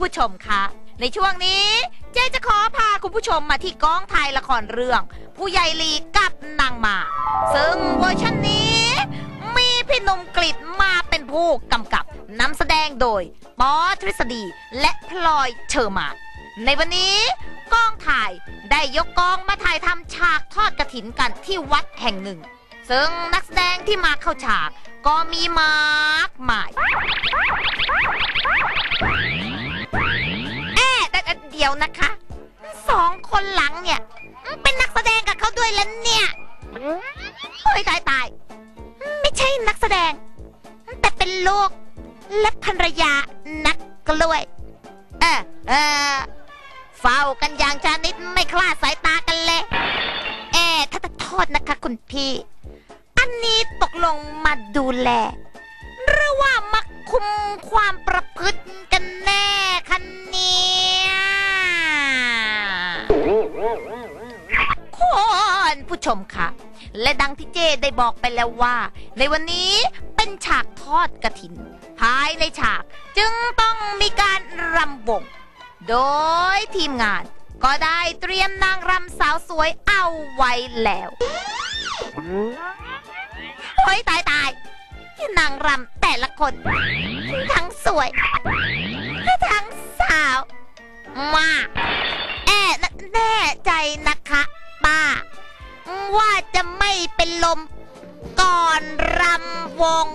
ผู้ชมคะ ในช่วงนี้ เจ๊จะขอพาคุณผู้ชมมาที่กองถ่ายละครเรื่อง ผู้ใหญ่ลีกับนางหมา ซึ่งเวอร์ชันนี้ มีพี่หนุ่มกลิดมาเป็นผู้กำกับนำแสดงโดยปอทฤษฎีและพลอยเชอร์มาในวันนี้กองถ่ายได้ยกกองมาถ่ายทำฉากทอดกระถินกันที่วัดแห่งหนึ่ง ซึ่งนักแสดงที่มาเข้าฉากก็มีมากมาย ดียวนะคะ สองคนหลังเนี่ย เป็นนักแสดงกับเขาด้วยแล้วเนี่ยเฮ้ยตายตาย ไม่ใช่นักแสดง แต่เป็นลูกและภรรยานักกล้วย เออเออเฝ้ากันอย่างจานิดไม่คลาดสายตากันเลย เอ๊ะถ้าจะโทษนะคะคุณพี่ อันนี้ตกลงมาดูแล หรือว่ามาคุมความประ คุณผู้ชมคะและดังที่เจได้บอกไปแล้วว่า ในวันนี้เป็นฉากทอดกระถิน ภายในฉากจึงต้องมีการรำวงโดยทีมงานก็ได้เตรียมนางรำสาวสวยเอาไว้แล้วเฮ้ยตายตายนางรำแต่ละคน ทั้งสวย ทั้งสาว มาก ใจนะคะ ป้า ว่าจะไม่เป็นลมก่อนรำวง